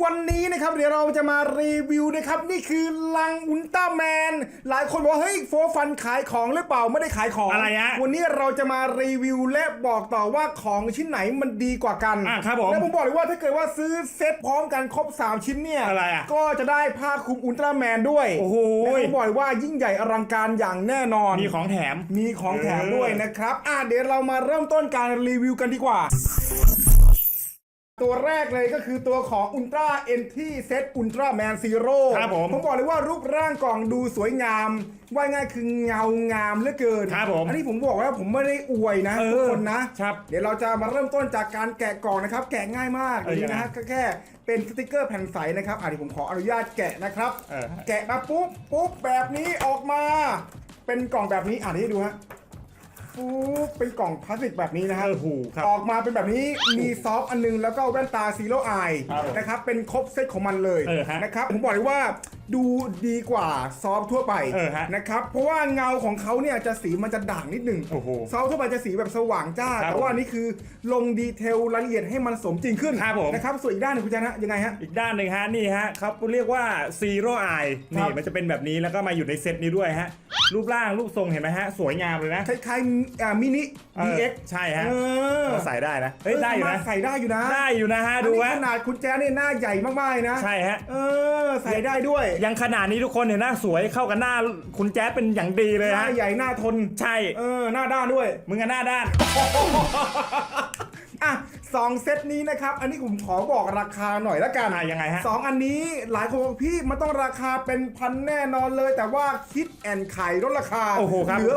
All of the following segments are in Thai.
วันนี้นะครับเดี๋ยวเราจะมารีวิวนะครับ นี่คือลังอุลตร้าแมน หลายคนบอกว่าเฮ้ยโฟร์ฟันขายของหรือเปล่าไม่ได้ขายของอะไรฮะวันนี้เราจะมารีวิวและบอกต่อว่าของชิ้นไหนมันดีกว่ากันอะครับผมและผมบอกเลยว่าถ้าเกิดว่าซื้อเซ็ตพร้อมกันครบ 3 ชิ้นเนี่ยอะไรอะก็จะได้ผ้าคลุมอุลตร้าแมนด้วยโอ้โหและผมบอกเลยว่ายิ่งใหญ่อลังการอย่างแน่นอน มีของแถมมีของแถมด้วยนะครับอะเดี๋ยวเรามาเริ่มต้นการรีวิวกันดีกว่า ตัวแรกเลยก็คือตัวของ Ultra NT Set Ultra Man Zero ครับผมผมบอกเลยว่ารูปร่างกล่องดูสวยงาม ว่าง่ายคือเงางามเหลือเกินครับผมอันนี้ผมบอกว่าผมไม่ได้อวยนะเออทุกคนนะครับเดี๋ยวเราจะมาเริ่มต้นจากการแกะกล่องนะครับ แกะง่ายมากเออนี่ยังไงนะฮะก็แค่เป็นสติกเกอร์แผ่นใสนะครับอะเดี๋ยวผมขออนุญาตแกะนะครับ เออ แกะมาปุ๊บปุ๊บแบบนี้ออกมา เป็นกล่องแบบนี้อ่านให้ดูฮะ ปุ๊บเป็นกล่องพลาสติกแบบนี้นะฮะเออหูครับออกมาเป็นแบบนี้มีซอฟต์อันนึงแล้วก็แว่นตาซีโร่ไอครับผมนะครับเป็นครบเซตของมันเลยเออฮะ นะครับผมบอกเลยว่า ดูดีกว่าซอฟต์ทั่วไปเออฮะนะครับเพราะว่าเงาของเขาเนี่ยจะสีมันจะด่างนิดหนึงโอ้โหซอฟต์ทั่วไปจะสีแบบสว่างจ้า ครับแต่ว่าอันนี้คือลงดีเทลรายละเอียดให้มันสมจริงขึ้นครับผม นะครับส่วนอีกด้านหนึงคุณแจ๊นะยังไงฮะ อีกด้านหนึ่งฮะนี่ฮะเขาเรียกว่า Zero Eye ครันี่บมันจะเป็นแบบนี้แล้วก็มาอยู่ในเซตนี้ด้วยฮะ รูปร่างรูปทรงเห็นไหมฮะ สวยงามเลยนะคล้ายๆอ่ามินิ เออ DX ใช่ฮะเออเราใส่ได้นะเฮ้ยได้อยู่สานะมารถใส่ได้อยู่นะได้อยู่นะฮะอันดูนี้ฮะขนาดคุณแจ๊เนี่ยหน้าใหญ่มากๆเลยนะ ใช่ฮะ เออ ใส่ได้ด้วยยังขนาดนี้ทุกคนเห็นหน้าสวยเข้ากับหน้าคุณแจ๊ดเป็นอย่างดีเลยหน้าฮะใหญ่หน้าทน ใช่ เออหน้าด้านด้วย มึงกับหน้าด้าน อะสองเซตนี้นะครับ อันนี้ผมขอบอกราคาหน่อยละกันอะยังไงฮะสองอันนี้หลายคนบอกพี่มันต้องราคาเป็นพันแน่นอนเลย แต่ว่าคิดแอนขายลดราคาโอ้โหครับ เหลือ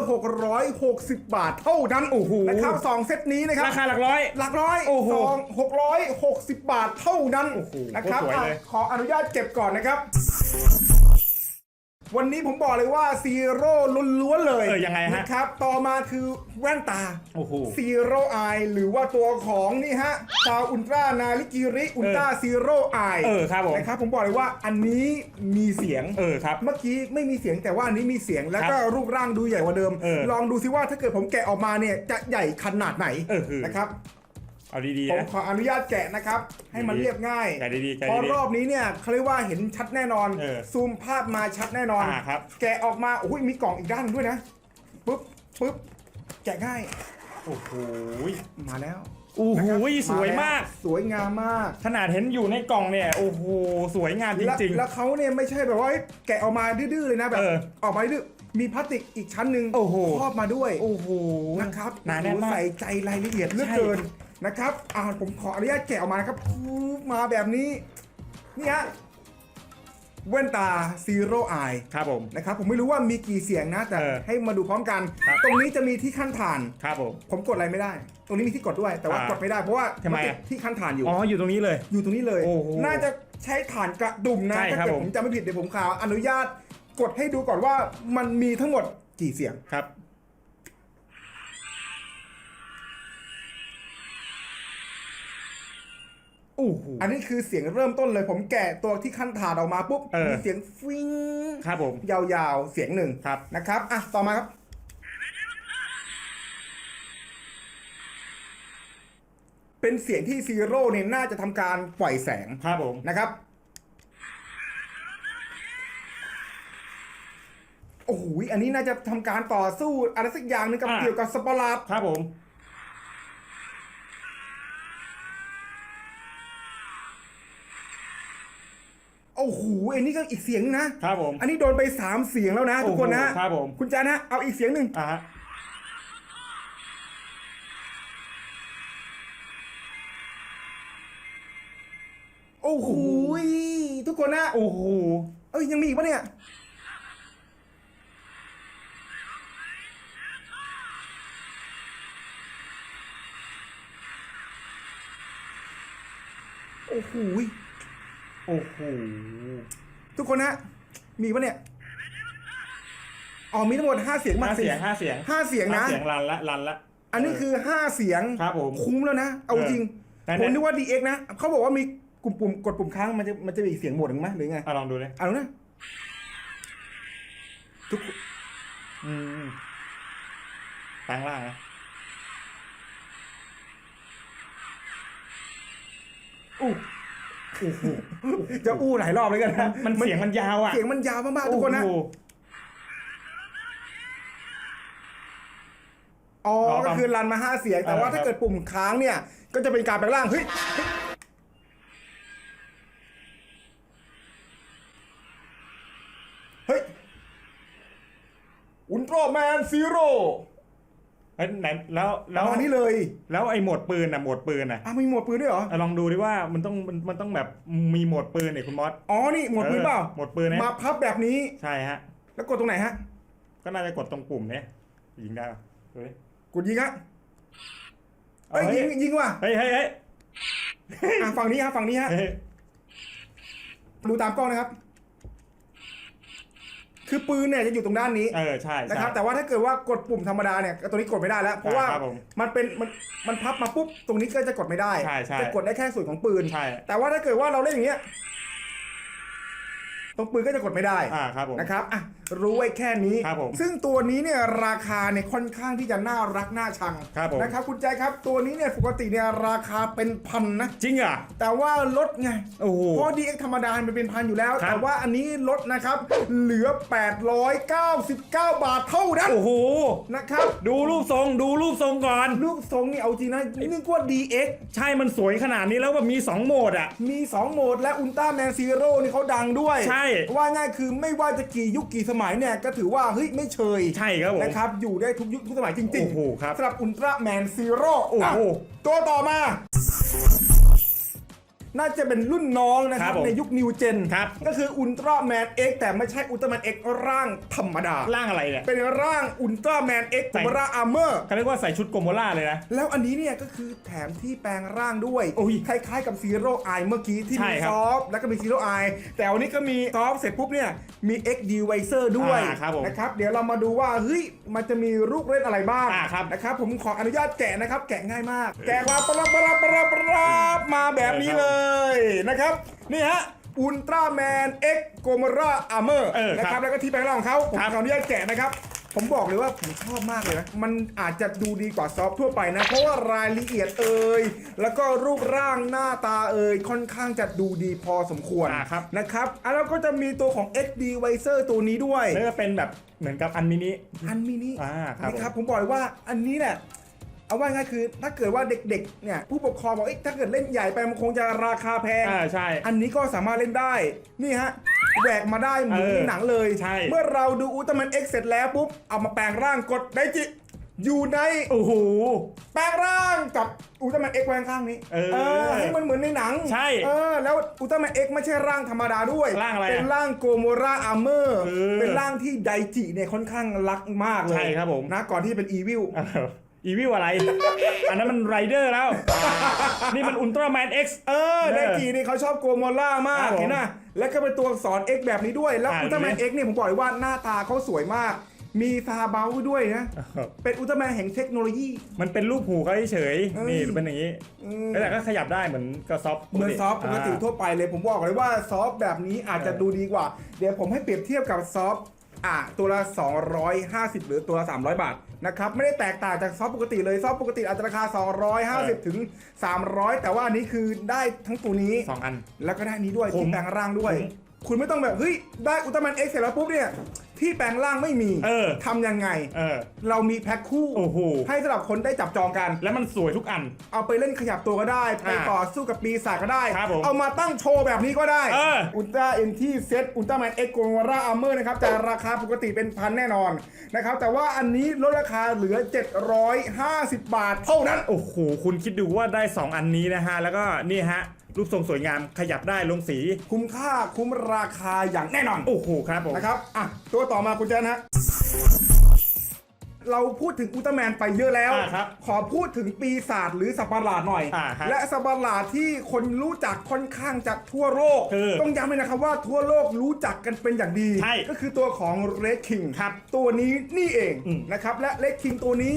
660 บาทเท่านั้นโอ้โหนะครับสองเซตนี้นะครับ ราคาหลักร้อย หลักร้อยโอ้โหสองหกร้อยหกสิบบาทเท่านั้นโอ้โหนะครับโคตรสวยเลย อะขออนุญาตเก็บก่อนนะครับ วันนี้ผมบอกเลยว่าซีโร่ล้วนๆเลยเออยังไงฮะนะครับ ต่อมาคือแว่นตาโอ้โหซีโร่ไอหรือว่าตัวของนี่ฮะซาวอุลตรานาลิกิริอุลตราซีโร่ไอเออครับผม นะครับผมบอกเลยว่าอันนี้มีเสียง เออครับ เมื่อกี้ไม่มีเสียงแต่ว่าอันนี้มีเสียงแล้วก็ครับรูปร่างดูใหญ่กว่าเดิม เออลองดูซิว่าถ้าเกิดผมแกะออกมาเนี่ยจะใหญ่ขนาดไหนเออคือ นะครับ เอาดีผๆมนะ ขออนุญาตแกะนะครับ ให้มันดีๆเรียบง่ายแกะดีๆแกะเพราะดีรอบนี้เนี่ยเขาเรียกว่าเห็นชัดแน่นอน เออซูมภาพมาชัดแน่นอน อ่าครับ แกะออกมาโอ้ยมีกล่องอีกด้านหนึ่งด้วยนะปุ๊บปุ๊บแกะง่ายโอ้โหมาแล้วโอ้โหนะครับสวยมาก แล้วสวยงามมาก ขนาดเห็นอยู่ในกล่องเนี่ย โอ้โห สวยงามจแล้วริง แล้วเขาเนี่ยไม่ใช่แบบว่าแกะออกมาดื้อๆเลยนะแบบเออออกมาดื้อมีพลาสติกอีกชั้นหนึ่งโอ้โห ครอบมาด้วยๆ โอ้โห นะครับหนาแน่นมาก ใส่ใจรายละเอียดเหลือใช่เกิน นะครับ อ่าผมขออนุญาตแกะออกมานะครับปุ๊บมาแบบนี้นี่ฮะแว่นตาซีโร่ไอครับผม นะครับผมไม่รู้ว่ามีกี่เสียงนะ แต่เออให้มาดูพร้อมกัน ครับ ตรงนี้จะมีที่ขั้นฐาน ครับผม ผมกดอะไรไม่ได้ ตรงนี้มีที่กดด้วย แต่ว่าอ่ากดไม่ได้เพราะว่าทำไมนติดอะที่ขั้นฐานอยู่ อ๋อ อยู่ตรงนี้เลย อยู่ตรงนี้เลย โอ้โหน่าจะใช้ฐานกระดุมนะใช่ถ้าครับเกิดผมผมจำไม่ผิดเดี๋ยวผมขออนุญาตกดให้ดูก่อนว่ามันมีทั้งหมดกี่เสียง ครับ อ้โหอันนี้คือเสียงเริ่มต้นเลย ผมแกะตัวที่ขั้นฐานออกมาปุ๊บเออมีเสียงฟิงครับผมยาวๆเสียงหนึ่งครับนะครับอะต่อมาครับเป็นเสียงที่ซีโร่เนี่ยน่าจะทำการปล่อยแสงครับผมนะครับ โอ้โหอันนี้น่าจะทำการต่อสู้อะไรสักอย่างหนึงกับอะเกี่ยวกับสปาร์ลาดครับผม โอ้โหอันนี้ก็อีกเสียงนะ ครับผมอันนี้โดนไปสามเสียงแล้วนะทุกคนนะ โอ้โหครับผมคุณจานะเอาอีกเสียงหนึ่งอะฮะโอ้โหทุกคนนะโอ้โหเอ้ยยังมีอีกปะเนี่ยโอ้โห โอ้โห ทุกคนนะ มีปะเนี่ย อ๋อมีทั้งหมดห้าเสียงมาห้าเสียงห้าเสียงห้าเสียงนะห้าเสียงรันละรันละ อันนี้คือห้าเสียงครับผม คุ้มแล้วนะ เอาจริงแต่ผมนึกว่า DX นะเขาบอกว่ามีกลุ่มปุ่มกดปุ่มค้างมันจะมันจะมีอีกเสียงโหมดหนึ่งไหมหรือไงอะลองดูเลยเอานะทุกอืมแปลงล่างนะอู้ จะอู้หลายรอบเลยกันนะมันเสียงมันยาวอะ เสียงมันยาวมากๆทุกคนนะโอ้โหอ๋ออ๋อ ก็คือรันมาห้าเสียง แต่เออว่าครับถ้าเกิดปุ่มค้างเนี่ย ก็จะเป็นการแปลงร่าง เฮ้ยเฮ้ยอุลตร้าแมนซีโร่ เอ้ยไหนแล้วปแล้ระวมาณนี้เลยแล้วไอ้โหมดปืนอะโหมดปืนอะอะมีโหมดปืนด้วยเหรอ อะลองดูดิว่ามันต้องมันมันต้องแบบมีโหมดปืนเนี่ยคุณมอสอ๋อ นี่โหมดปืนเปล่าโหมดปืนนะมาพับแบบนี้ ใช่ฮะ แล้วกดตรงไหนฮะ ก็น่าจะกดตรงปุ่มเนี้ยยิงได้ปะดูดิกดยิงฮะเอาเอ้ยเฮ้ยิยงยิงว่ะเฮ้ยเฮ้ยเฮ้ยอะฝั่งนี้ฮะฝั่งนี้ฮะเฮ้ยดูตามกล้องนะครับ คือปืนเนี่ยจะอยู่ตรงด้านนี้เออใช่ใช่ นะครับแต่ว่าถ้าเกิดว่ากดปุ่มธรรมดาเนี่ยตัวนี้กดไม่ได้แล้ว เพราะว่าครับผมมันเป็นมันมันพับมาปุ๊บตรงนี้ก็จะกดไม่ได้ใช่ใช่ จะกดได้แค่ส่วนของปืน ใช่ แต่ว่าถ้าเกิดว่าเราเล่นอย่างเงี้ย ตรงปืนก็จะกดไม่ได้อ่าครับผมนะครับอะรู้ไว้แค่นี้ครับผมซึ่งตัวนี้เนี่ยราคาเนี่ยค่อนข้างที่จะน่ารักน่าชังครับผมนะครับคุณใจครับตัวนี้เนี่ยปกติเนี่ยราคาเป็นพันนะจริงเหรอะแต่ว่าลดไงโอ้โหเพราะ DX ธรรมดามันเป็นพันอยู่แล้วครับแต่ว่าอันนี้ลดนะครับเหลือ 899 บาทเท่านั้นโอ้โหนะครับดูรูปทรงดูรูปทรงก่อน รูปทรงนี่เอาจริงนะนึกว่า DX ใช่มันสวยขนาดนี้แล้วแบบมี 2 โหมดอะมี 2 โหมดและอุลตร้าแมนซีโร่นี่เขาดังด้วย ใช่ว่าง่ายคือไม่ว่าจะกี่ยุคกี่สมัยเนี่ยก็ถือว่าเฮ้ยไม่เชยใช่ครับผมนะครับอยู่ได้ทุกยุคทุกสมัยจริงโอ้โหครับสำหรับอุลตร้าแมนซีโร่โอ้โหตัวต่อมา น่าจะเป็นรุ่นน้องนะครับครับผมในยุคนิวเจนครับก็คืออุลตร้าแมนเอ็กแต่ไม่ใช่อุลตร้าแมนเอ็กร่างธรรมดา ร่างอะไรเนี่ย เป็นร่างอุลตร้าแมนเอ็กใส่โกราอาร์เมอร์ เขาเรียกว่าใส่ชุดโกโมล่าเลยนะ แล้วอันนี้เนี่ยก็คือแถมที่แปลงร่างด้วย โอ้ยคล้ายๆกับซีโร่ไอเมื่อกี้ที่ใช่มีครับซอฟต์แล้วก็มีซีโร่ไอแต่วันนี้ก็มีซอฟต์เสร็จปุ๊บเนี่ยมี X d v i s o r ด้วยอ่าครับผมนะครับ เดี๋ยวเรามาดูว่าเฮ้ยมันจะมีรูปเล่นอะไรบ้างอ่าครับนะครับ ผมขออนุญาตแกะนะครับ แกะง่ายมาก แกะมาปราบปราบปราบปราบมาแบบนี้เลยนะครับนี่ฮะอุลตร้าแมน X g o m o r a Armor เออนะคครัรับบแล้วก็ที่แปลงร่างของเขาผมครับขออนุญาตแกะนะครับ ผมบอกเลยว่าผมชอบมากเลยนะ มันอาจจะดูดีกว่าซอฟต์ทั่วไปนะ เพราะว่ารายละเอียดเอ่ยแล้วก็รูปร่างหน้าตาเอ่ยค่อนข้างจะดูดีพอสมควรอ่าครับ นะครับอะแล้วก็จะมีตัวของ XD Visor ตัวนี้ด้วย แล้วก็เป็นแบบเหมือนกับอันมินิ อันมินิอ่าครับนี่ครับผมบอกเลยว่าอันนี้เนี่ย เอาว่าง่ายคือ ถ้าเกิดว่าเด็กๆเนี่ยผู้ปกครองบอกเอ้ยถ้าเกิดเล่นใหญ่ไปมันคงจะราคาแพง อ่าใช่ อันนี้ก็สามารถเล่นได้ นี่ฮะแหวกมาได้เหมือนเออในหนังเลย ใช่ เมื่อเราดูอุลตร้าแมน X เสร็จแล้วปุ๊บ เอามาแปลงร่างกดไดจิ อยู่ใน โอ้โห แปลงร่างกับอุลตร้าแมน X แปลงข้างนี้เออให้มันเหมือนในหนังใช่เออแล้วอุลตร้าแมน X ไม่ใช่ร่างธรรมดาด้วย ร่างอะไรอะเป็นร่างโกโมราอาร์เมอร์เออเป็นร่างที่ไดจิเนี่ยค่อนข้างรักมากเลยใช่ครับผมนะก่อนที่จะเป็นอีวิล อีวิวอะไร อันนั้นมันไรเดอร์แล้ว นี่มันอุลตร้าแมน X เออเออไดจินี่เขาชอบโกโมล่ามากครับผมเห็นนะแล้วก็เป็นตัวอักษร X แบบนี้ด้วย แล้วอ่าอุลตร้าแมนดูดิ X เนี่ยผมบอกเลยว่าหน้าตาเขาสวยมาก มีซาเบลด้วยนะ เป็นอุลตร้าแมนแห่งเทคโนโลยี มันเป็นรูปหูเขาเฉยเอ้ยๆนี่เป็นอย่างนี้อืมแต่ก็ขยับได้เหมือนกับซอฟต์เหมือนซอฟต์ปกติทั่วไปเลย ผมบอกเลยว่าซอฟต์แบบนี้อาจจะดูดีกว่า เดี๋ยวผมให้เปรียบเทียบกับซอฟต์อะตัวละ 250 หรือตัวละ 300 บาท นะครับไม่ได้แตกต่างจากซอฟต์ปกติเลยซอฟต์ปกติอาจจะราคา 250 ถึง 300 แต่ว่าอันนี้คือได้ทั้งตัวนี้ สองอัน แล้วก็ได้อันนี้ด้วยคุ้ที่มแปลงร่างด้วยคุ้มคุณไม่ต้องแบบ เฮ้ย ได้อุลตร้าแมนเอ็กซ์เสร็จแล้วปุ๊บเนี่ย ที่แปลงร่างไม่มีเออทำยังไง เออ เรามีแพ็คคู่โอ้โห ให้สำหรับคนได้จับจองกัน แล้วมันสวยทุกอัน เอาไปเล่นขยับตัวก็ได้ ไปอ่าต่อสู้กับปีศาจก็ได้ ครับผมเอามาตั้งโชว์แบบนี้ก็ได้ เอออุลตร้าเอ็นที่เซ็ตอุลตร้าแมนเอ็กโกวาร่าอาร์เมอร์นะครับแต่ราคาปกติเป็นพันแน่นอนนะครับ แต่ว่าอันนี้ลดราคาเหลือ 750 บาทเท่านั้น โอ้โห คุณคิดดูว่าได้ 2 อันนี้นะฮะ แล้วก็นี่ฮะ รูปทรงสวยงามขยับได้ลงสี คุ้มค่าคุ้มราคาอย่างแน่นอนโอ้โหครับผมนะครับอะตัวต่อมาคุณเจนฮะเราพูดถึงอุลตร้าแมนไปเยอะแล้ว อ่าครับขอพูดถึงปีศาจหรือสัตว์ประหลาดหน่อย อ่าครับและสัตว์ประหลาดที่คนรู้จักค่อนข้างจะทั่วโลก คือต้องย้ำเลยนะครับว่าทั่วโลกรู้จักกันเป็นอย่างดี ใช่ก็คือตัวของเรดคิงครับตัวนี้นี่เองอืมนะครับและเรดคิงตัวนี้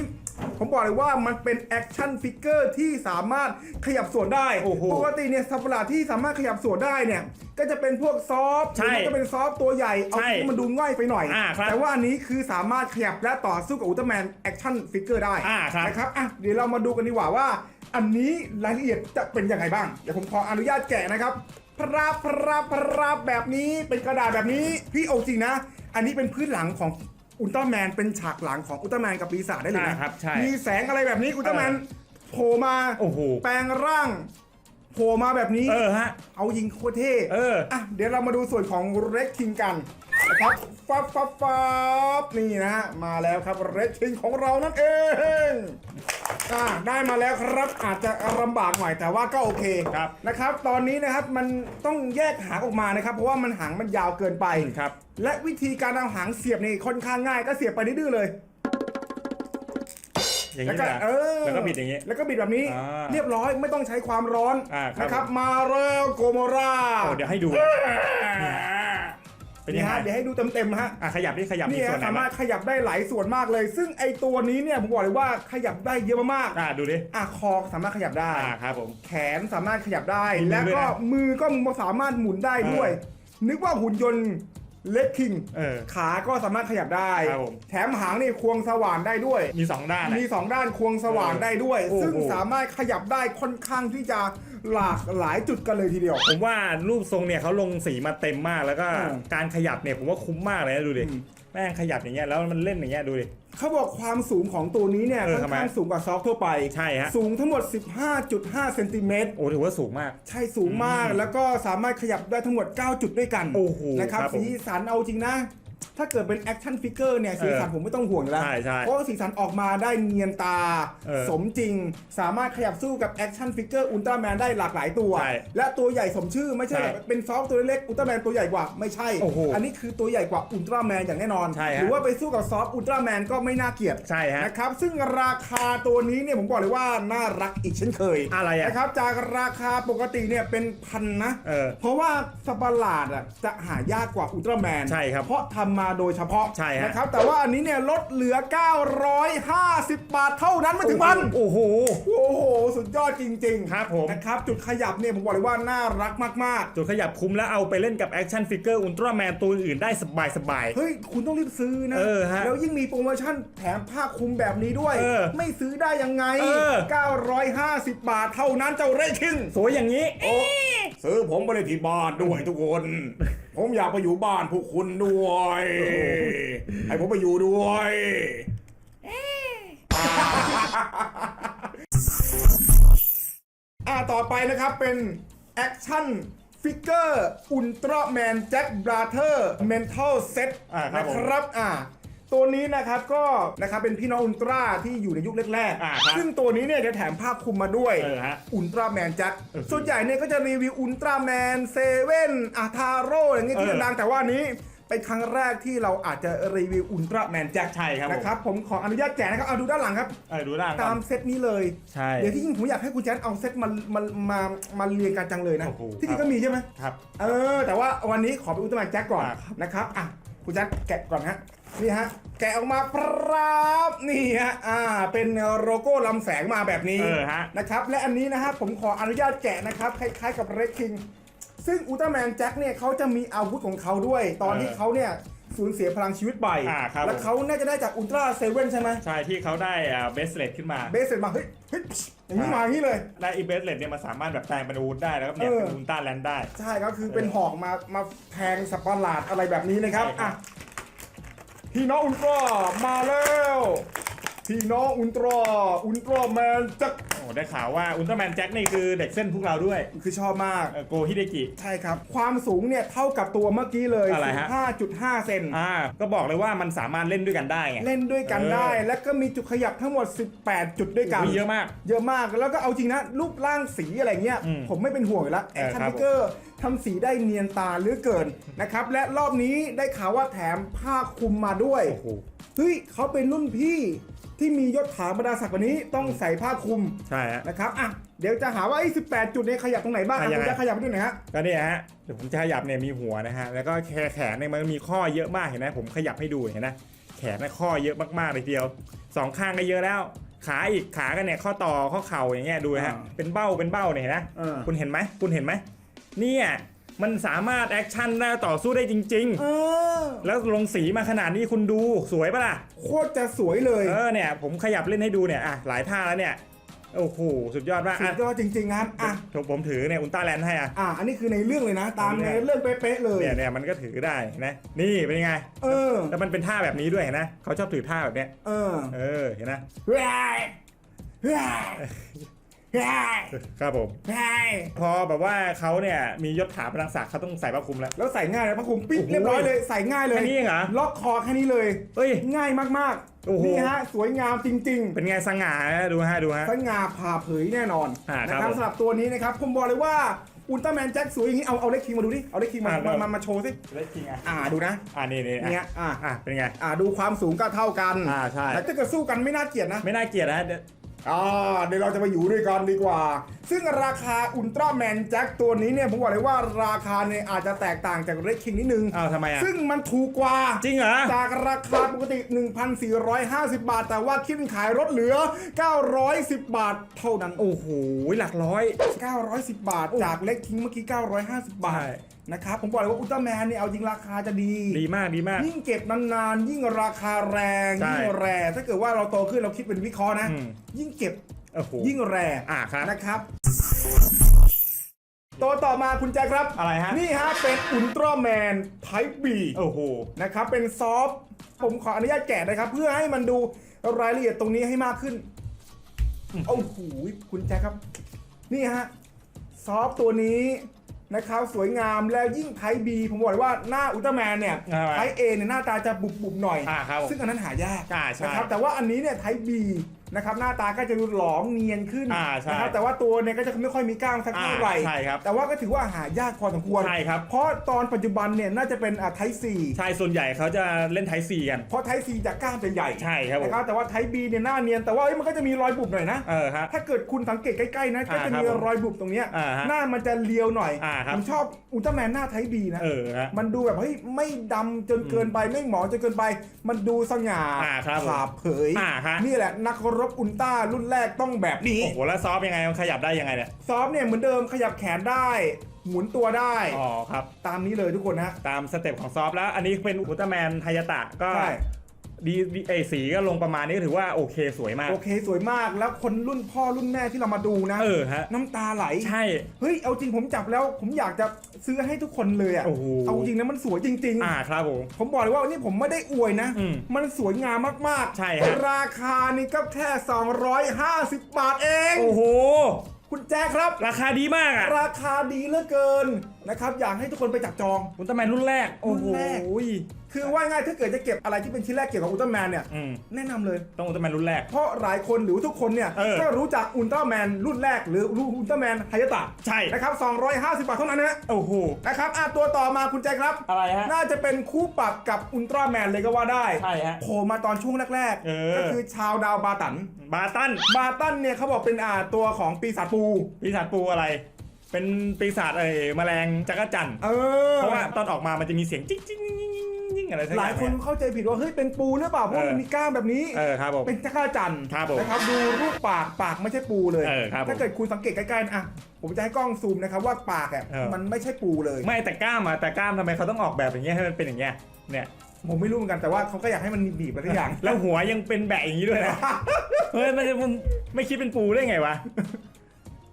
ผมบอกเลยว่ามันเป็นแอคชั่นฟิกเกอร์ที่สามารถขยับส่วนได้ โอ้โหปกติเนี่ยสัตว์ประหลาดที่สามารถขยับส่วนได้เนี่ย ก็จะเป็นพวกซอฟต์หใช่รือไม่ก็เป็นซอฟต์ตัวใหญ่เอาใช่ที่มันดูง่ายไปหน่อย อ่าครับแต่ว่าอันนี้คือสามารถขยับและต่อสู้กับอุลตร้าแมนแอคชั่นฟิกเกอร์ได้อ่าครับ นะครับอะเดี๋ยวเรามาดูกันดีกว่าว่า อันนี้รายละเอียดจะเป็นยังไงบ้างเดี๋ยวผมขออนุญาตแกะนะครับพราบพราบพราบแบบนี้เป็นกระดาษแบบนี้พี่เอาจริงนะ อันนี้เป็นพื้นหลังของ อุลตร้าแมนเป็นฉากหลังของอุลตร้าแมนกับปีศาจได้เลยใช่นะครับใช่มีแสงอะไรแบบนี้อุลตร้าแมนโผล่มาโอ้โห แปลงร่างโผล่มาแบบนี้ เออฮะ เอายิงโคตรเท่เอออะเดี๋ยวเรามาดูส่วนของเร d คิงกัน นะครับฟับฟับฟับนี่นะฮะมาแล้วครับเร d คิงของเรานั่นเองอ่าได้มาแล้วครับอาจจะลำบากหน่อยแต่ว่าก็โอเคครับนะครับ ตอนนี้นะครับมันต้องแยกหางออกมานะครับ เพราะว่ามันหางมันยาวเกินไปครับ และวิธีการเอาหางเสียบนี่ค่อนข้างง่ายก็เสียบไปดื้อๆเลยอย่างแล้วนี้ก็นะเออแล้วก็บิดอย่างนี้ แล้วก็บิดแบบนี้อ่าเรียบร้อยไม่ต้องใช้ความร้อนอ่าครับนะครับ มาเร็วโกโมราโอ้เดี๋ยวให้ดู เป็นนี่ยังไงฮะเดี๋ยวให้ดูเต็มๆฮะ อะขยับดิขยับมีนี่ส่วฮะนไหนสาบ้ามางรถขยับได้หลายส่วนมากเลย ซึ่งไอตัวนี้เนี่ยผมบอกเลยว่าขยับได้เยอะมากอะดูดิๆอะคอสามารถขยับได้ อ่าครับผม แขนสามารถขยับได้ มีมือแล้วก็ด้วยนะมือก็สามารถหมุนได้ด้วย นึกว่าหุ่นยนต์เล็กคิงเออขาก็สามารถขยับได้ ครับผม แถมหางนี่ควงสว่านได้ด้วย มีสองด้านนะมีสองด้านควงสว่านได้ด้วย โอ้โหซึ่งสามารถขยับได้ค่อนข้างที่จะ หลากหลายจุดกันเลยทีเดียว ผมว่ารูปทรงเนี่ยเขาลงสีมาเต็มมากแล้วก็อืม การขยับเนี่ยผมว่าคุ้มมากเลยนะดูดิอืมแม่งขยับอย่างเงี้ยแล้วมันเล่นอย่างเงี้ยดูดิ เขาบอกความสูงของตัวนี้เนี่ยเออค่อนทำไมข้างสูงกว่าซอฟทั่วไปใช่ฮะ สูงทั้งหมด 15.5เซนติเมตร โอ้ถือว่าสูงมาก ใช่สูงมากอืมแล้วก็สามารถขยับได้ทั้งหมด 9 จุดด้วยกันโอ้โหนะครับครับผม สีสันเอาจริงนะ ถ้าเกิดเป็นแอคชั่นฟิกเกอร์เนี่ยสีสันเออผมไม่ต้องห่วงอยู่แล้ว ใช่ใช่เพราะว่าสีสันออกมาได้เนียนตา เออสมจริง สามารถขยับสู้กับแอคชั่นฟิกเกอร์อุลตร้าแมนได้หลากหลายตัว ใช่และตัวใหญ่สมชื่อไม่ใช่ใช่แบบเป็นซอฟต์ตัวเล็กอุลตร้าแมนตัวใหญ่กว่าไม่ใช่ โอ้โหอันนี้คือตัวใหญ่กว่าอุลตร้าแมนอย่างแน่นอน ใช่ฮะ หรือว่าไปสู้กับซอฟต์อุลตร้าแมนก็ไม่น่าเกลียด ใช่ฮะ นะครับซึ่งราคาตัวนี้เนี่ยผมบอกเลยว่าน่ารักอีกเช่นเคยอะไรอะนะครับจากราคาปกติเนี่ยเป็นพันนะเออเพราะว่าสตว์ปาร์ลาดอะจะหายากกว่าอุลตร้าแมนใช่ครับเพราะทำมาโดยเฉพาะใช่ฮะ นะครับ แต่ว่าอันนี้เนี่ยลดเหลือ 950 บาทเท่านั้นไม่ถึงพันโอ้โห โอ้โห สุดยอดจริงๆครับผม นะครับ จุดขยับเนี่ยผมบอกเลยว่าน่ารักมากจุดขยับคุ้มแล้วเอาไปเล่นกับแอคชั่นฟิกเกอร์อุลตร้าแมนตัวอื่นได้สบายสบาย ๆ เฮ้ย คุณต้องรีบซื้อนะ เออฮะแล้วยิ่งมีโปรโมชั่นแถมผ้าคลุมแบบนี้ด้วย เออไม่ซื้อได้ยังไง เออ 950 บาทเท่านั้นเจ้าเรคิง สวยอย่างนี้ โอ้ ซื้อผมไปเลยที่บ้านด้วยทุกคน ผมอยากไปอยู่บ้านพวกคุณด้วย ให้ผมไปอยู่ด้วยอ่าต่อไปนะครับเป็นแอคชั่นฟิกเกอร์อุลตร้าแมนแจ็คบราเธอร์เมนทัลเซตอ่าครับนะผมครับอ่า ตัวนี้นะครับก็นะครับเป็นพี่น้องอุลตร้าที่อยู่ในยุคแรกอ่าครับซึ่งตัวนี้เนี่ยจะแถมภาพคลุมมาด้วยเออฮะอุลตร้าแมนแจ็คเออส่วนใหญ่เนี่ยก็จะรีวิวอุลตร้าแมนเซเว่นอาทาโร่อย่างเงี้ยที่เออ ดังๆแต่ว่าอันนี้เป็นครั้งแรกที่เราอาจจะรีวิวอุลตร้าแมนแจ็คใช่ครับผมนะครับผมขออนุญาตแกะนะครับเอาดูด้านหลังครับ เออดูด้านตามเซตนี้เลย ใช่ เดี๋ยวที่จริงผมอยากให้คุณแจ๊ดเอาเซตมามามามาเรียงกันจังเลยนะ โอ้โหที่จริงครัก็บมีใช่ไหมครับ เออ แต่ว่าวันนี้ขอเป็นอุลตร้าแมนแจ็คก่อนอ่าครับนะครับอะ คุณแจ๊ดแกะก่อนฮะนี่ฮะแกะออกมาครับนี่ฮะอ่าเป็นโลโก้ลำแสงมาแบบนี้เออฮะ นะครับและอันนี้นะครับผมขออนุญาตแกะนะครับคล้ายๆกับเร d คิงซึ่งอุลตร้าแมนแจ็คเนี่ยเขาจะมีอาวุธของเขาด้วย ตอนที่เออเขาเนี่ย สูญเสียพลังชีวิตไปอ่าครับ แล้วเขาน่าจะได้จากอุลตร้าเซเว่นใช่ไหมใช่ที่เขาได้อ่าเบสเลตขึ้นมาเบสเสร็จมาเฮ้ยเฮ้ยอย่างนี้อ่ามมาอย่างนี้เลยและอีเบสเลตเนี่ยมันสามารถแบบแปลงเป็นอาวุธได้แล้วก็เนี่ยเออเป็นอุลตร้าแลนด์ได้ ใช่ก็คือเป็นหอกมามาแทงสับประหลาดอะไรแบบนี้นะครับใช่ครับ อะพี่น้องอุลตร้ามาแล้ว พี่น้องอุลตร้าอุลตร้าแมนแจ็คโอ้ได้ข่าวว่าอุลตร้าแมนแจ็คนี่คือเด็กเส้นพวกเราด้วยคือชอบมาก เออโกฮิเดกิ ใช่ครับ ความสูงเนี่ยเท่ากับตัวเมื่อกี้เลยอะไรฮะ 5.5 เซน อ่าก็บอกเลยว่ามันสามารถเล่นด้วยกันได้ไง เล่นด้วยกันเออได้แล้วก็มีจุดขยับทั้งหมด 18 จุดด้วยกัน มีเยอะมาก เยอะมาก แล้วก็เอาจริงนะ รูปร่างสีอะไรเงี้ย อืมผมไม่เป็นห่วงอยู่แล้วแอคชั่นครับฟิกเกอร์ทำสีได้เนียนตาเหลือเกินนะครับ และรอบนี้ได้ข่าวว่าแถมผ้าคลุมมาด้วย โอ้โห เฮ้ยเขาเป็นรุ่นพี่ที่มียศถาบรรดาศักดิ์กว่านี้ต้องใส่ผ้าคลุมใช่ฮะ นะครับอะเดี๋ยวจะหาว่าไอ้18จุดเนี่ยขยับตรงไหนบ้างอะอะยัคุงณไงจะขยับไปดูหน่อยฮะก็เนี่ยฮะเดี๋ยวผมจะขยับเนี่ยมีหัวนะฮะแล้วก็แขนแขนเนี่ยมันมีข้อเยอะมากเห็นไหมผมขยับให้ดูเห็นไหมแขนน่ะข้อเยอะมากๆเลยทีเดียวสองข้างก็เยอะแล้ว ขาอีกขากันเนี่ยข้อต่อข้อเข่าอย่างเงี้ยดูนะฮะอ่าเป็นเบ้าเป็นเบ้าเนี่ยเห็นไหมเออคุณเห็นไหมคุณเห็นไหมเนี่ยมันสามารถแอคชั่นได้ต่อสู้ได้จริงเออๆ แล้วลงสีมาขนาดนี้คุณดูสวยปะล่ะ โคตรจะสวยเลย เออเนี่ยผมขยับเล่นให้ดูเนี่ยอะหลายท่าแล้วเนี่ย โอ้โหสุดยอดมากสุอะดยอดจริงๆครับอะผมผมถือเนี่ยอุลตร้าแลนด์ให้อะอะอันนี้คือในเรื่องเลยนะ ตามในเรื่องเป๊ะๆเลยเนี่ยเนี่ยมันก็ถือได้นะนี่เป็นยังไง เออแล้วมันเป็นท่าแบบนี้ด้วยเห็นนะเขาชอบถือท่าแบบเนี้ยเออ เออเห็นนะเฮ้ยเฮ้ยเฮ้ย ครับผมเฮ้ยพอแบบว่าเขาเนี่ยมียศถาบรรดาศักดิ์เขาต้องใส่ผ้าคลุมแล้ว แล้วใส่ง่ายเลยพระคุมปิ๊บโอ้โหเรียบร้อยเลยใส่ง่ายเลยแค่นี้เองเหรอล็อกคอแค่นี้เลยเฮ้ยง่ายมากโอ้โหๆนี่ฮะสวยงามจริง ๆ เป็นไงสง่านะดูฮะดูฮะสง่าผ่าเผยแน่นอนอ่านะครับผมสำหรับตัวนี้นะครับผมบอกเลยว่าอุลตร้าแมนแจ็คสวยอย่างนี้เอาเอาเล็กคิงมาดูดิ เอาเล็กคิงมาอ่ามาได้มามาโชว์สิแล้วจริงอะอ่าดูนะ อ่านี่นี่เนี่ยอ่าอะเป็นไงอ่าดูความสูงก็เท่ากันอ่าใช่แต่ถ้าเกิดสู้กันไม่น่าเกลียดนะ ไม่น่าเกลียดนะเดี๋ยว อ่าเดี๋ยวเราจะมาอยู่ด้วยกันดีกว่า ซึ่งราคาอุลตร้าแมนแจ็คตัวนี้เนี่ยผมบอกเลยว่าราคาเนี่ยอาจจะแตกต่างจากเล็กคิงนิดนึง อ้าวทำไมอะ ซึ่งมันถูกกว่า จริงเหรอ จากราคาปกติ 1,450 บาท แต่ว่าคิดขายลดเหลือ 910 บาทเท่านั้น โอ้โห หลักร้อย 910 บาท จากเล็กคิงเมื่อกี้ 950 บาทใช่ นะครับผมบอกเลยว่าอุลตร้าแมนเนี่ยเอาจริงราคาจะดี ดีมากดีมาก ยิ่งเก็บนานๆ ยิ่งราคาแรงใช่ยิ่งแรงถ้าเกิดว่าเราโตขึ้นเราคิดเป็นวิเคราะห์นะ อืม ยิ่งเก็บโอ้โหยิ่งแรงอ่าครับ นะครับตัวต่อมาคุณแจ็คครับ อะไรฮะ นี่ฮะเป็นอุลตร้าแมนไทป์บีโอ้โห นะครับเป็นซอฟต์ผมขออนุญาตแกะนะครับ เพื่อให้มันดูรายละเอียดตรงนี้ให้มากขึ้นโอ้โหคุณแจ็คครับ นี่ฮะ ซอฟต์ตัวนี้ นะครับสวยงามแล้วยิ่งไทบีผมบอกเลยว่าหน้าอุลตร้าแมนเนี่ยอ่าไทเอเนี่ยหน้าตาจะบุบๆหน่อย อ่าครับผมซึ่งอันนั้นหายากอ่าใช่นะครับแต่ว่าอันนี้เนี่ยไทบี นะครับหน้าตาก็จะดูหลอมเนียนขึ้นอ่าใช่นะครับแต่ว่าตัวเนี่ยก็จะไม่ค่อยมีกล้ามสักเท่าไหร่อ่าใช่ครับแต่ว่าก็ถือว่าหายากพอสมควรใช่ครับ เพราะตอนปัจจุบันเนี่ยน่าจะเป็นอ่าไทซีใช่ส่วนใหญ่เขาจะเล่นไทยซีกันเพราะไทซีจากกล้ามจะใหญ่ใช่ครับผมนะครับแต่ว่าไทบีเนี่ยหน้าเนียนแต่ว่าเอ้ยมันก็จะมีรอยบุบหน่อยนะ เออฮะ ถ้าเกิดคุณสังเกตใกล้ๆนะก็อ่าจะครับมีผมรอยบุบตรงเนี้ยอ่าฮะหน้ามันจะเลียวหน่อยอ่าครับ ผมชอบอุลตร้าแมนหน้าไทบีนะ เออฮะ มันดูแบบเฮ้ยไม่ดำจนเกินไปไม่หมองจนเกินไป มันดูสง่าอ่าครับผมผ่าเผยอ่าฮะนี่แหละนักรบอุลตร้ารุ่นแรกต้องแบบนี้ โอ้โหแล้วซอฟต์ยังไงมันขยับได้ยังไงเนี่ยซอฟต์เนี่ยเหมือนเดิมขยับแขนได้ หมุนตัวได้ อ๋อครับ ตามนี้เลยทุกคนนะตามสเต็ปของซอฟต์แล้ว อันนี้เป็นอุลตร้าแมนไฮยาตะก็ใช่ ดีดีเอยสีก็ลงประมาณนี้ก็ถือว่าโอเคสวยมาก โอเคสวยมากแล้วคนรุ่นพ่อรุ่นแม่ที่เรามาดูนะเออฮะน้ำตาไหลใช่ เฮ้ยเอาจริงผมจับแล้ว ผมอยากจะซื้อให้ทุกคนเลยอะโอ้โห เอาจริงนะมันสวยจริง อ่าครับผม ๆ ผมบอกเลยว่านี่ผมไม่ได้อวยนะ อืมมันสวยงามมากๆใช่ฮะ ราคานี่ก็แค่ 250 บาทเอง โอ้โห คุณแจ๊คครับ ราคาดีมากอะราคาดีเหลือเกินนะครับ อยากให้ทุกคนไปจับจองอุลตร้าแมนรุ่นแรก โอ้โห รุ่นแรก คือว่าง่ายถ้าเกิดจะเก็บอะไรที่เป็นชิ้นแรกเกี่ยวกับอุลตร้าแมนเนี่ยอืมแนะนำเลย ต้องอุลตร้าแมนรุ่นแรก เพราะหลายคนหรือว่าทุกคนเนี่ยเออ ก็รู้จักอุลตร้าแมนรุ่นแรกหรือรู้อุลตร้าแมนไฮยาตะใช่นะครับ250 บาทเท่านั้นนะโอ้โห นะครับอะตัวต่อมาคุณแจ็คครับ อะไรฮะ น่าจะเป็นคู่ปรับกับอุลตร้าแมนเลยก็ว่าได้ใช่ฮะโผล่มาตอนช่วงแรกเออ ก็คือชาวดาวบาตัน บาตันบาตันเนี่ยเขาบอกเป็นอ่าตัวของปีศาจปู ปีศาจปูอะไร เป็นปีศาจเอ้ยแมลงจักรจันทร์เออเพราะว่าตอนออกมามันจะมีเสียงจิ๊งจิ๊งจิ๊งจิ๊งจิ๊ง อะไรสักอหย่าลายงคนเนี่ยเข้าใจผิดว่าเฮ้ยเป็นปูหรือเปล่าเพราะเออมันมีกล้ามแบบนี้ เออครับผมเป็นจักรจันทร์ครับผมนะครับดูรูปปากปากไม่ใช่ปูเลย เออครับผมถ้าเกิดคุณสังเกตใกล้ๆนะอะผมจะให้กล้องซูมนะครับว่าปากอะเออ มันไม่ใช่ปูเลย ไม่แต่กล้ามอะแต่กล้ามทำไมเขาต้องออกแบบอย่างเงี้ยให้มันเป็นอย่างเงี้ยเนี่ย ผมไม่รู้เหมือนกันแต่ว่าเขาก็อยากให้มันบีบอะไรทุกอย่าง แล้วหัวยังเป็นแบะอย่างนี้ด้วยนะ เฮ้ยมันจะมันไม่คิดเป็นปูได้ไงวะ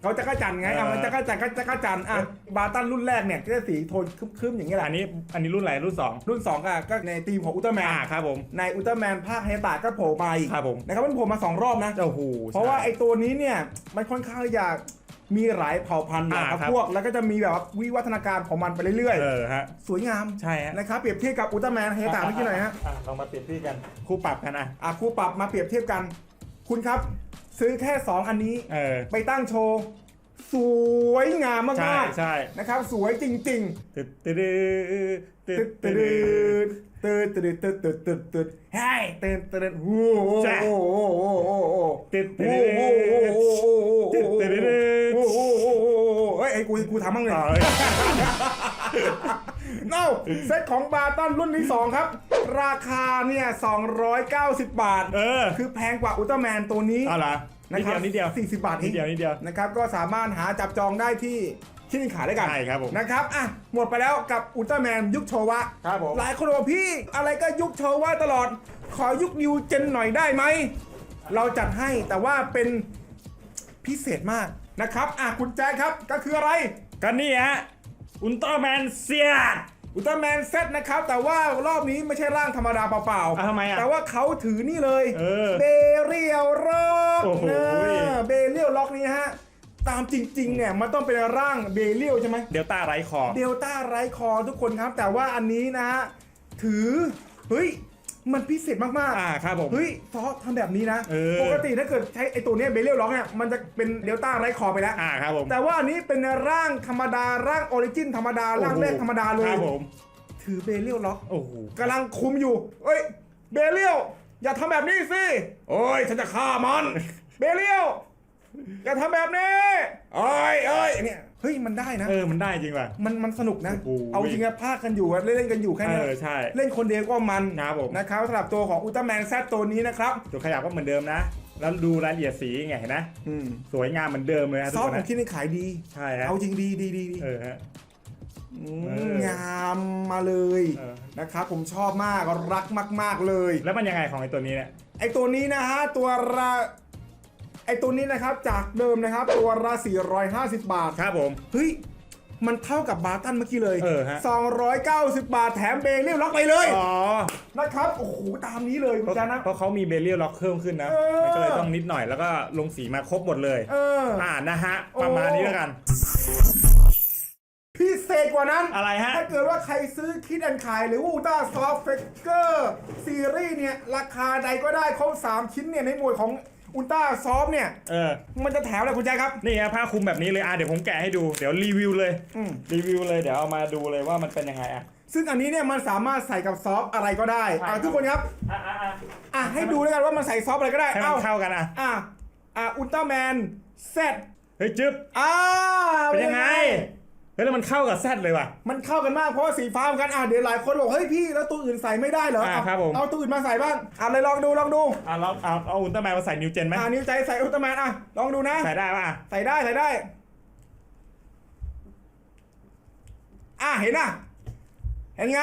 เขาจักรจันทร์ไงเออเอามันจักรจันทร์ก็จักรจันทร์อะบาตันรุ่นแรกเนี่ยก็จะสีโทนครึ้มๆอย่างนี้แหละอันนี้ อันนี้รุ่นอะไรรุ่นสองรุ่น2ก็ก็ในทีมของอุลตร้าแมนอ่าครับผมในอุลตร้าแมนภาคไฮตาก็โผล่ไปครับผมนะครับมันโผล่มา 2 รอบนะโอ้โหเพราะว่าใช่ไอ้ตัวนี้เนี่ยมันค่อนข้างจะมีหลายเผ่าพันธุ์หลายอ่าครับพวก แล้วก็จะมีแบบว่าวิวัฒนาการของมันไปเรื่อยเออฮะๆสวยงามใช่ฮะนะครับเปรียบเทียบกับอุลตร้าแมนไฮตาเมื่อกี้หน่อยฮะอ่ลองมาเปรียบเทียบกันคู่ปรับกันอะอะครูปรับมาเปรียบเทียบกัน คุณครับ ซื้อแค่ 2 อันนี้เออไปตั้งโชว์ สวยงามใช่มากใช่ๆนะครับ สวยจริง ๆ ตึ๊ดตึ๊ดตึ๊ดตึ๊ตึ๊ดดตึ๊ตึ๊ดดตึ๊ดตึ๊ดตึ๊ดตึ๊ดตึ๊ดตึ๊ดเฮ้ยตึ๊ดตึ๊ดโอ้โหใช่โอ้โหโอ้โหโอ้โหตึ๊ดตึ๊โอ้ดโหโอ้โหโอ้โหตึ๊ดตึ๊ดตึ๊ดโอ้โหโอ้โหเฮ้ยไอ้กูกูทำบ้างเลยต่อเลย เน่าเซตของบาตันรุ่นที่ 2 ครับ ราคาเนี่ย290 บาท เออ คือแพงกว่าอุลตร้าแมนตัวนี้เอาล่ะนินะดคเดีรัยวนิดเดียว40 บาทนิดเดียวนิดเดียวนะครับก็สามารถหาจับจองได้ที่ที่นี่ขายได้กันใช่ครับผมนะครับอะหมดไปแล้วกับอุลตร้าแมนยุคโชวะครับผมหลายคนบอกพี่อะไรก็ยุคโชวะตลอด ขอยุคนิวเจนหน่อยได้ไหมเราจัดให้แต่ว่าเป็นพิเศษมากนะครับอะคุณแจ๊คครับก็คืออะไรก็นี่ฮะ อุลตร้าแมนเซียดอุลตร้าแมนเซตนะครับ แต่ว่ารอบนี้ไม่ใช่ร่างธรรมดาเปล่าอะทำไมอะแต่ว่าเขาถือนี่เลยเออเบเรียลล็อกโอ้โหเบเรียลล็อกนี้ฮะ ตามจริงๆเนี่ยมันต้องเป็นร่างเบเรียลใช่ไหม เดลต้าไรคอเดลต้าไรคอทุกคนครับ แต่ว่าอันนี้นะฮะ ถือ เฮ้ย มันพิเศษมากอ่าครับผม ๆเฮ้ยซอสทำแบบนี้นะ เออ ปกติถ้าเกิดใช้ไอตัวเนี้เบเรียลล็อกเนี่ยมันจะเป็นเดลต้าไรคอไปแล้ว อ่าครับผมแต่ว่าอันนี้เป็นร่างธรรมดาร่างออริจินธรรมดาร่างแรกธรรมดาเลคย รับผม ถือเบเรียลล็อกโอ้โห กำลังคุมอยู่ เอ้ย เบเลียวอย่าทำแบบนี้สิ โอ้ย ฉันจะฆ่ามัน เบเลียวอย่าทำแบบนี้ เอ้ยเอ้ยเนี่ย เฮ้ยมันได้นะ เออมันได้จริงว่ะ มันมันสนุกนะ โอ้โห เอาจริงๆพากกันอยู่อะเล่นๆกันอยู่แค่เอนี้อใช่ เล่นคนเดียวก็มันครับผม นะครับสำหรับตัวของอุลตร้าแมนแซตัวนี้นะครับตัวขยับก็เหมือนเดิมนะ แล้วดูรายละเอียดสีไงเห็นนะอืมสวยงามเหมือนเดิมเลยนะทุซกอฟคนขอนะงที่นี่ขายดี ใช่ฮะเอาจริงดีดีดีดีเออฮะมเออ งามมาเลยเออนะครับผมชอบมากรักมาก ๆเลย แล้วมันยังไงของไอ้ตัวนี้เนี่ย ไอตัวนี้นะฮะ ตัวละ ไอตัวนี้นะครับ จากเดิมนะครับ ตัวละ450 บาท ครับผม เฮ้ย มันเท่ากับบาร์ตันเมื่อกี้เลย เออฮะ 290 บาทแถมเบรเรียบล็อกไปเลย อ๋อนะครับ โอ้โห ตามนี้เลยเพคุณราะจานะ เพราะเขามีเบลเลียล็อกเพิ่มขึ้นนะ เออ มันก็เลยต้องนิดหน่อยแล้วก็ลงสีมาครบหมดเลย เออ อ่านะฮะโอ้ประมาณนี้แล้วกัน พิเศษกว่านั้น อะไรฮะ ถ้าเกิดว่าใครซื้อคิดแอนขายหรือว่าอุลตร้าซอฟเฟกเกอร์ซีรีส์เนี่ย ราคาใดก็ได้ครบ3 ชิ้นเนี่ย ในหมวดของ อุลตร้าซอฟเนี่ย เออ มันจะแถมอะไรคุณแจ๊คครับ นี่ฮะผ้าคลุมแบบนี้เลยอะเดี๋ยวผมแกะให้ดูเดี๋ยวรีวิวเลยอืม รีวิวเลยเดี๋ยวเอามาดูเลยว่ามันเป็นยังไงอะ ซึ่งอันนี้เนี่ยมันสามารถใส่กับซอฟอะไรก็ได้ใช่ อะครับทุกคนครับ อะอะอะอะให้ดูแล้วกันว่ามันใส่ซอฟอะไรก็ได้ให้มัเอ้านเข้ากันอะอะอะอุลตร้าแมนเซตเฮ้ยจึ๊บ อ่าเป็นยังไง เฮ้ยแล้วมันเข้ากับแซดเลยว่ะ มันเข้ากันมากเพราะว่าสีฟ้าเหมือนกันอะเดี๋ยวหลายคนบอกเฮ้ยพี่แล้วตัวอื่นใส่ไม่ได้เหรออ่าเอาครับผม เอาตัวอื่นมาใส่บ้างอะเลยลองดูลองดูอะเราเอาเอาอุลตร้าแมนมาใส่นิวเจนไหมอ่านิ้วใจใส่อุลตร้าแมนอะลองดูนะ ใส่ได้ป่ะใส่ได้ใส่ได้ อะเห็นอะเห็นไง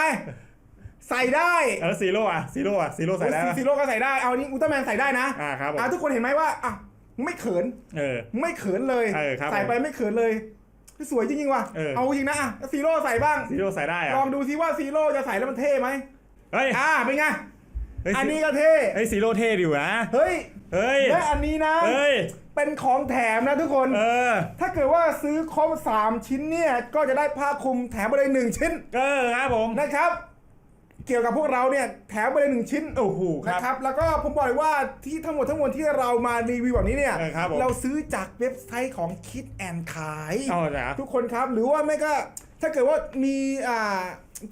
ใส่ได้แล้วซีโร่อะซีโร่อะซีโร่ใส่ได้ป่ะ ซีโร่ก็ใส่ได้เอานี้อุลตร้าแมนใส่ได้นะอ่าครับผมอะทุกคนเห็นไหมว่าอะไม่เขิน เออ ไม่เขินเลย เออครับใส่ไปไม่เขินเลย สวยจริงๆว่ะเออ เอาจริงนะอะซีโร่ใส่บ้าง ซีโร่ใส่ได้อะลองดูซิว่าซีโร่จะใส่แล้วมันเท่ไหมเฮ้ยอ่าเป็นไงเฮ้ยอันนี้ก็เท่เฮ้ยซีโร่เท่ดีอยู่นะเฮ้ยเฮ้ยและอันนี้นะ เฮ้ยเป็นของแถมนะทุกคน เออถ้าเกิดว่าซื้อครบ3 ชิ้นเนี่ย ก็จะได้ผ้าคลุมแถมไปเลยหนึ่งชิ้น เออครับผม นะครับ เกี่ยวกับพวกเราเนี่ยแถมไปเลยหนึ่งชิ้นโอ้โหคนะรับครับ แล้วก็ผมบอกเลยว่าที่ทั้งหมดทั้งมวลที่เรามารีวิวแบบนี้เนี่ย เออครับผม เราซื้อจากเว็บไซต์ของคิดแอนขาย เอาจ้ะทุกคนครับหรือว่าไม่ก็ถ้าเกิดว่ามีอ่า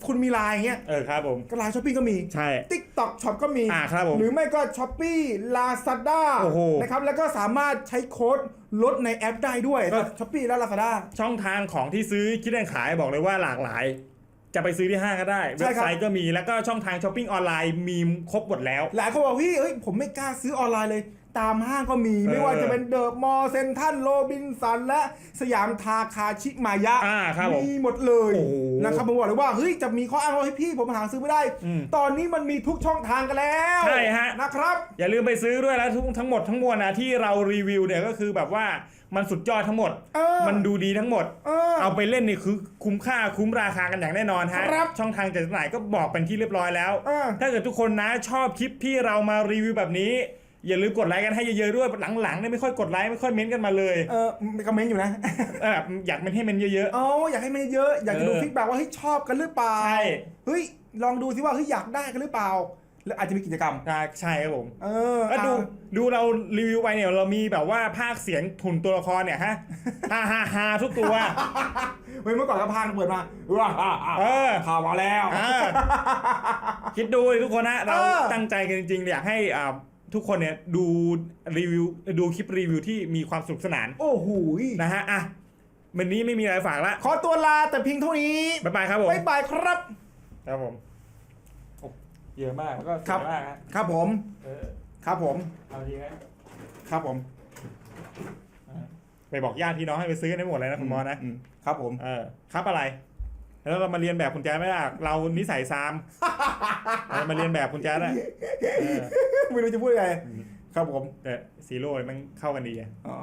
คุณมีไลน์อย่างเงี้ยเออครับผม ก็ไลน์ช้อปปิ้งก็มี ใช่ ติ๊กต็อกช็อปก็มี อ่าครับผมหรือไม่ก็ช้อปปี้ลาซาด้าโอ้โหนะครับ แล้วก็สามารถใช้โค้ดลดในแอปได้ด้วยก็ ช้อปปี้และลาซาด้า ช่องทางของที่ซื้อคิดแอนขายบอกเลยว่าหลากหลาย จะไปซื้อที่ห้างก็ได้ ใช่เว็บครับ ไซต์ก็มีแล้วก็ช่องทางช้อปปิ้งออนไลน์มีครบหมดแล้ว หลายคนบอกพี่เฮ้ยผมไม่กล้าซื้อออนไลน์เลย ตามห้างก็มีเออไม่ว่าจะเป็นเดอะมอลล์เซนทันโรบินสันและสยามทาคาชิมายะอ่าครับผมมีหมดเลยโอ้โหนะครับผมบอกเลยว่าเฮ้ยจะมีข้ออ้างว่าเฮ้ยพี่ผมหาซื้อไม่ได้ อืมตอนนี้มันมีทุกช่องทางกันแล้วใช่ฮะ นะครับ อย่าลืมไปซื้อด้วยแล้วทุกทั้งหมดทั้งมวลนะที่เรารีวิวเนี่ยก็คือแบบว่า มันสุดยอดทั้งหมด เออ มันดูดีทั้งหมด เออ เอาไปเล่นนี่คือคุ้มค่าคุ้มราคากันอย่างแน่นอนฮะ ครับช่องทางจัดจำหน่ายก็บอกเป็นที่เรียบร้อยแล้ว เออ ถ้าเกิดทุกคนนะชอบคลิปที่เรามารีวิวแบบนี้ อย่าลืมกดไลค์กันให้เยอะๆด้วยหลังๆเนี่ยไม่ค่อยกดไลค์ไม่ค่อยเม้นต์กันมาเลยเออมีคอมเมนต์อยู่นะ เอออยากเม้นให้เม้นเยอะ อ๋ออยากให้มันเยอะอยากจะดูเออฟีดแบ็กว่าเฮ้ยชอบกันหรือเปล่าใช่ เฮ้ยลองดูสิว่าเฮ้ยอยากได้กันหรือเปล่า แล้วอาจจะมีกิจกรรมๆอ่าใช่ครับผม เออก็ดูอะดูเรารีวิวไปเนี่ยเรามีแบบว่าภาคเสียงทุนตัวละครเนี่ยฮะฮ่าฮ่าฮ่าทุกตัว เฮ้ยเมื่อก่อนก็พางเปิดมาว้าอะอะเออข่าวมาแล้วอ่าคิดดูเลยทุกคนนะเราเออตั้งใจกันจริงๆอยากให้อ่าทุกคนเนี่ยดูรีวิวดูคลิปรีวิวที่มีความสนุกสนานโอ้โหนะฮะอะวันนี้ไม่มีอะไรฝากละขอตัวลาแต่เพียงเท่านี้บ๊ายบายครับผมบ๊ายบายครับครับผมโอ้ เยอะมากแล้วก็สครัวบยมากฮะครับผม เออครับผม เอาดีไหมครับผมไปบอกญาติพี่น้องให้ไปซื้อกันได้หมดเลยนะคุณมอนะมครับผม เออครับอะไร แล้วเรามาเรียนแบบคุณแจ๊ดไม่ได้เรานิสัยซามเรามาเรียนแบบคุณแจ๊ดอะเออไม่รู้จะพูดยังไง ครับผมแต่ซีโร่มันเข้ากันดีอะ อ๋อ